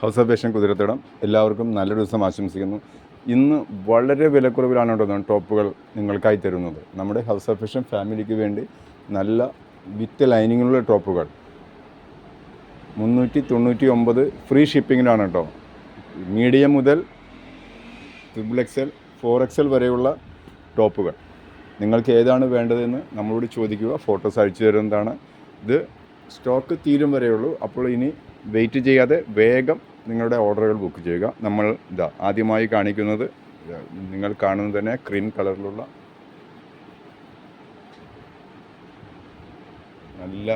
House of fashion കുതിരത്തിടം എല്ലാവർക്കും നല്ലൊരു ദിവസം ആശംസിക്കുന്നു. ഇന്ന് വളരെ വിലക്കുറവിലാണ് കേട്ടോ ടോപ്പുകൾ നിങ്ങൾക്കായി തരുന്നത്. നമ്മുടെ ഹൗസ് ഓഫ് ഫാഷൻ ഫാമിലിക്ക് വേണ്ടി നല്ല വിത്ത് ലൈനിങ്ങിലുള്ള ടോപ്പുകൾ. മുന്നൂറ്റി തൊണ്ണൂറ്റി ഒമ്പത് ഫ്രീ ഷിപ്പിങ്ങിനാണ് കേട്ടോ. മീഡിയം മുതൽ ട്രിപ്പിൾ എക്സൽ ഫോർ എക്സൽ വരെയുള്ള ടോപ്പുകൾ. നിങ്ങൾക്ക് ഏതാണ് വേണ്ടതെന്ന് നമ്മളോട് ചോദിക്കുക. ഫോട്ടോസ് അയച്ചു തരുന്നതാണ്. ഇത് സ്റ്റോക്ക് തീരും വരെയുള്ളൂ. അപ്പോൾ ഇനി വെയിറ്റ് ചെയ്യാതെ വേഗം നിങ്ങളുടെ ഓർഡറുകൾ ബുക്ക് ചെയ്യുക. നമ്മൾ ഇതാ ആദ്യമായി കാണിക്കുന്നത് നിങ്ങൾ കാണുന്നത് തന്നെ ക്രീം കളറിലുള്ള നല്ല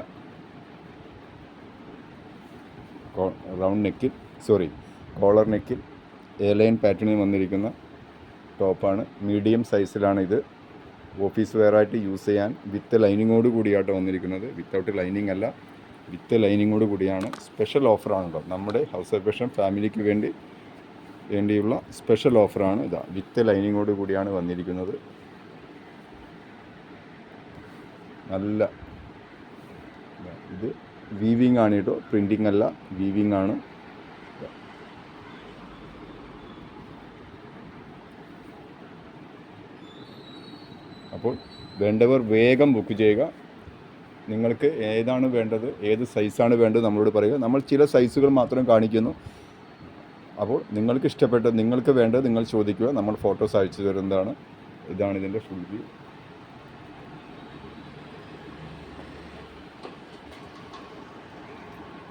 റൗണ്ട് നെക്കിൽ സോറി കോളർ നെക്കിൽ എ ലൈൻ പാറ്റേണിൽ വന്നിരിക്കുന്ന ടോപ്പാണ്. മീഡിയം സൈസിലാണ് ഇത്. ഓഫീസ് വെയറായിട്ട് യൂസ് ചെയ്യാൻ വിത്ത് ലൈനിങ്ങോട് കൂടിയാട്ടോ വന്നിരിക്കുന്നത്. വിത്തൗട്ട് ലൈനിങ് അല്ല വിത്ത് ലൈനിങ്ങോട് കൂടിയാണ് സ്പെഷ്യൽ ഓഫറാണ് കേട്ടോ നമ്മുടെ ഹൗസ് സർവേഷൻ ഫാമിലിക്ക് വേണ്ടി വേണ്ടിയുള്ള സ്പെഷ്യൽ ഓഫറാണ് ഇതാ. വിത്ത് ലൈനിങ്ങോട് കൂടിയാണ് വന്നിരിക്കുന്നത്. നല്ല ഇത് വീവിങ് ആണ് കേട്ടോ. പ്രിന്റിങ് അല്ല വീവിങ് ആണ്. അപ്പോൾ വേണ്ടവർ വേഗം ബുക്ക് ചെയ്യുക. നിങ്ങൾക്ക് ഏതാണ് വേണ്ടത് ഏത് സൈസാണ് വേണ്ടത് നമ്മളോട് പറയുക. നമ്മൾ ചില സൈസുകൾ മാത്രം കാണിക്കുന്നു. അപ്പോൾ നിങ്ങൾക്ക് ഇഷ്ടപ്പെട്ട നിങ്ങൾക്ക് വേണ്ടത് നിങ്ങൾ ചോദിക്കുക. നമ്മൾ ഫോട്ടോസ് അയച്ചു തരുന്നതാണ്. ഇതാണ് ഇതിന്റെ ഫുൾ വ്യൂ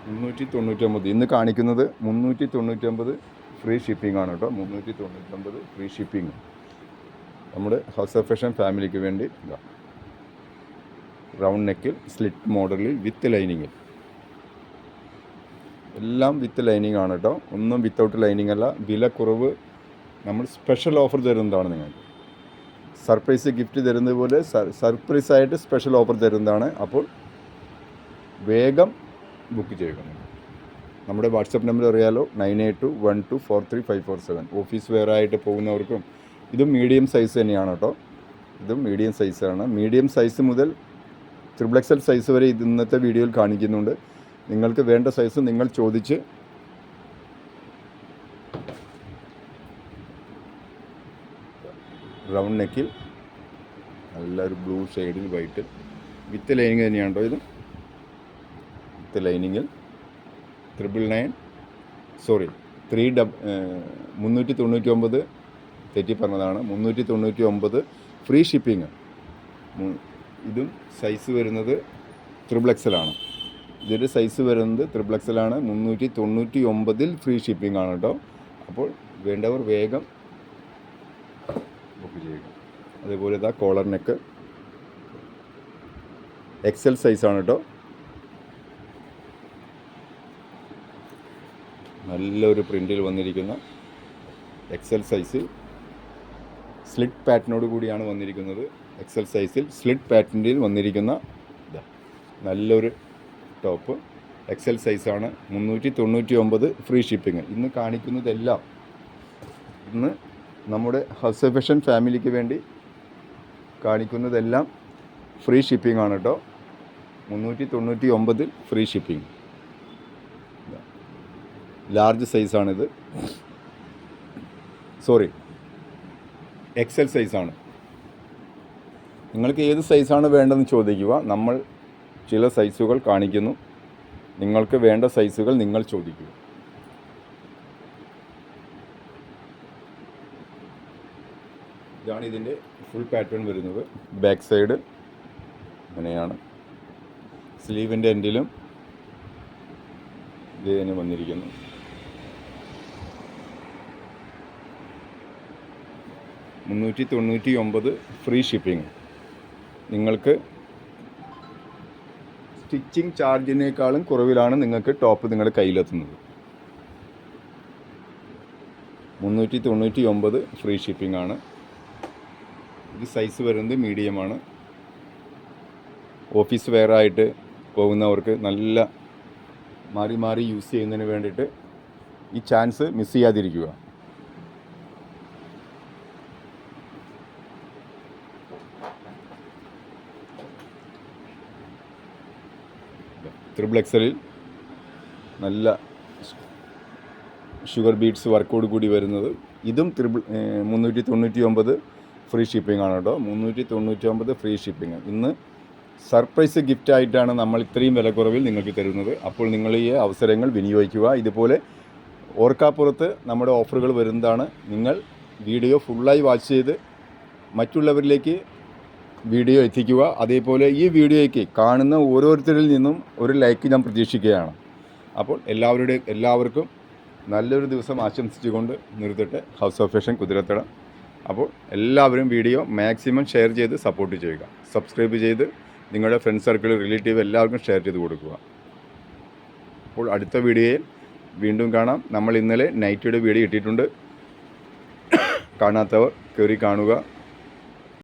മുന്നൂറ്റി തൊണ്ണൂറ്റൊമ്പത് ഇന്ന് കാണിക്കുന്നത് മുന്നൂറ്റി തൊണ്ണൂറ്റൊമ്പത് ഫ്രീ ഷിപ്പിംഗ് ആണ് കേട്ടോ. മുന്നൂറ്റി തൊണ്ണൂറ്റൊമ്പത് ഫ്രീ ഷിപ്പിംഗ് നമ്മുടെ ഹൗസ് ഓഫ് ഫാമിലിക്ക് വേണ്ടി ഇതാ. റൗണ്ട് നെക്കിൽ സ്ലിറ്റ് മോഡലിൽ വിത്ത് ലൈനിങ്ങിൽ എല്ലാം വിത്ത് ലൈനിങ് ആണ് കേട്ടോ ഒന്നും വിത്തൗട്ട് ലൈനിങ് അല്ല. വിലക്കുറവ് കുറവ് നമ്മൾ സ്പെഷ്യൽ ഓഫർ തരുന്നതാണ് നിങ്ങൾക്ക്. സർപ്രൈസ് ഗിഫ്റ്റ് തരുന്നത് പോലെ സർപ്രൈസ് ആയിട്ട് സ്പെഷ്യൽ ഓഫർ തരുന്നതാണ്. അപ്പോൾ വേഗം ബുക്ക് ചെയ്യുക. നമ്മുടെ വാട്സപ്പ് നമ്പർ അറിയാലോ? Nine eight two one two four three five four seven. Office wear ആയിട്ട് പോകുന്നവർക്കും ഇതും മീഡിയം സൈസ് തന്നെയാണ് കേട്ടോ ഇതും മീഡിയം സൈസാണ് മീഡിയം സൈസ് മുതൽ ത്രിബിൾ എക്സൽ സൈസ് വരെ ഇന്നത്തെ വീഡിയോയിൽ കാണിക്കുന്നുണ്ട്. നിങ്ങൾക്ക് വേണ്ട സൈസ് നിങ്ങൾ ചോദിച്ച് റൗണ്ട് നെക്കിൽ നല്ലൊരു ബ്ലൂ ഷെയ്ഡിൽ വൈറ്റ് വിത്ത് ലൈനിങ് തന്നെയാണോ ഇത്? വിത്ത് ലൈനിങ്ങിൽ ത്രിബിൾ നയൻ സോറി ത്രീ ഡബ് മുന്നൂറ്റി തൊണ്ണൂറ്റി ഒമ്പത് തെറ്റി പറഞ്ഞതാണ് മുന്നൂറ്റി തൊണ്ണൂറ്റി ഒമ്പത് ഫ്രീ ഷിപ്പിംഗ് ഇതും സൈസ് വരുന്നത് ത്രിബിൾ ആണ്. ഇതിന്റെ സൈസ് വരുന്നത് ത്രിബിൾ ആണ്. മുന്നൂറ്റി തൊണ്ണൂറ്റി ഒമ്പതിൽ ഫ്രീ ഷിപ്പിംഗ് ആണ് കേട്ടോ അപ്പോൾ വേണ്ടവർ വേഗം ബുക്ക് ചെയ്യുക. അതേപോലെ ഇതാ കോളർ നെക്ക് എക്സൽ സൈസാണ് കേട്ടോ നല്ലൊരു പ്രിന്റിൽ വന്നിരിക്കുന്ന എക്സൽ സൈസ് സ്ലിറ്റ് പാറ്റേണോട് കൂടിയാണ് വന്നിരിക്കുന്നത്. എക്സൽ സൈസിൽ സ്ലിറ്റ് പാറ്റേണിൽ വന്നിരിക്കുന്ന നല്ലൊരു ടോപ്പ് എക്സൽ സൈസാണ് മുന്നൂറ്റി തൊണ്ണൂറ്റി ഒമ്പത് ഫ്രീ ഷിപ്പിംഗ് ഇന്ന് കാണിക്കുന്നതെല്ലാം ഇന്ന് നമ്മുടെ ഹൗസ് ഫെഷൻ ഫാമിലിക്ക് വേണ്ടി കാണിക്കുന്നതെല്ലാം ഫ്രീ ഷിപ്പിംഗ് ആണ് കേട്ടോ മുന്നൂറ്റി തൊണ്ണൂറ്റി ഒമ്പതിൽ ഫ്രീ ഷിപ്പിംഗ് ലാർജ് സൈസാണിത് സോറി എക്സൽ സൈസാണ് നിങ്ങൾക്ക് ഏത് സൈസാണ് വേണ്ടതെന്ന് ചോദിക്കുക. നമ്മൾ ചില സൈസുകൾ കാണിക്കുന്നു. നിങ്ങൾക്ക് വേണ്ട സൈസുകൾ നിങ്ങൾ ചോദിക്കുക. ഇതാണ് ഇതിന്റെ ഫുൾ പാറ്റേൺ വരുന്നത്. ബാക്ക് സൈഡ് ഇങ്ങനെയാണ് സ്ലീവിന്റെ എൻഡിലും ഇത് തന്നെ വന്നിരിക്കുന്നു. മുന്നൂറ്റി തൊണ്ണൂറ്റി ഒമ്പത് ഫ്രീ ഷിപ്പിംഗ് നിങ്ങൾക്ക് സ്റ്റിച്ചിങ് ചാർജിനേക്കാളും കുറവിലാണ് നിങ്ങൾക്ക് ടോപ്പ് നിങ്ങളുടെ കയ്യിലെത്തുന്നത്. മുന്നൂറ്റി തൊണ്ണൂറ്റി ഒമ്പത് ഫ്രീ ഷിപ്പിംഗ് ആണ്. ഇത് സൈസ് വരുന്നത് മീഡിയമാണ് ഓഫീസ് വെയർ ആയിട്ട് പോകുന്നവർക്ക് നല്ല മാറി മാറി യൂസ് ചെയ്യുന്നതിന് വേണ്ടിയിട്ട് ഈ ചാൻസ് മിസ് ചെയ്യാതിരിക്കുക. ത്രിബിൾ എക്സലിൽ നല്ല ഷുഗർ ബീറ്റ്സ് വർക്കോട് കൂടി വരുന്നത്. ഇതും ത്രിബിൾ മുന്നൂറ്റി തൊണ്ണൂറ്റി ഒമ്പത് ഫ്രീ ഷിപ്പിംഗ് ആണ് കേട്ടോ. മുന്നൂറ്റി തൊണ്ണൂറ്റി ഒമ്പത് ഫ്രീ ഷിപ്പിംഗ് ഇന്ന് സർപ്രൈസ് ഗിഫ്റ്റ് ആയിട്ടാണ് നമ്മൾ ഇത്രയും വിലക്കുറവിൽ നിങ്ങൾക്ക് തരുന്നത്. അപ്പോൾ നിങ്ങൾ ഈ അവസരങ്ങൾ വിനിയോഗിക്കുക. ഇതുപോലെ ഓർക്കാപ്പുറത്ത് നമ്മുടെ ഓഫറുകൾ വരുന്നതാണ്. നിങ്ങൾ വീഡിയോ ഫുള്ളായി വാച്ച് ചെയ്ത് മറ്റുള്ളവരിലേക്ക് വീഡിയോ എത്തിക്കുക. അതേപോലെ ഈ വീഡിയോയ്ക്ക് കാണുന്ന ഓരോരുത്തരിൽ നിന്നും ഒരു ലൈക്ക് ഞാൻ പ്രതീക്ഷിക്കുകയാണ്. അപ്പോൾ എല്ലാവരുടെ എല്ലാവർക്കും നല്ലൊരു ദിവസം ആശംസിച്ചുകൊണ്ട് നിർത്തിട്ട്. ഹൗസ് ഓഫ് ഫാഷൻ കുതിരത്തട. അപ്പോൾ എല്ലാവരും വീഡിയോ മാക്സിമം ഷെയർ ചെയ്ത് സപ്പോർട്ട് ചെയ്യുക. സബ്സ്ക്രൈബ് ചെയ്ത് നിങ്ങളുടെ ഫ്രണ്ട് സർക്കിൾ റിലേറ്റീവ് എല്ലാവർക്കും ഷെയർ ചെയ്ത് കൊടുക്കുക. അപ്പോൾ അടുത്ത വീഡിയോയിൽ വീണ്ടും കാണാം. നമ്മൾ ഇന്നലെ നൈറ്റിയുടെ വീഡിയോ ഇട്ടിട്ടുണ്ട്. കാണാത്തവർ കയറി കാണുക.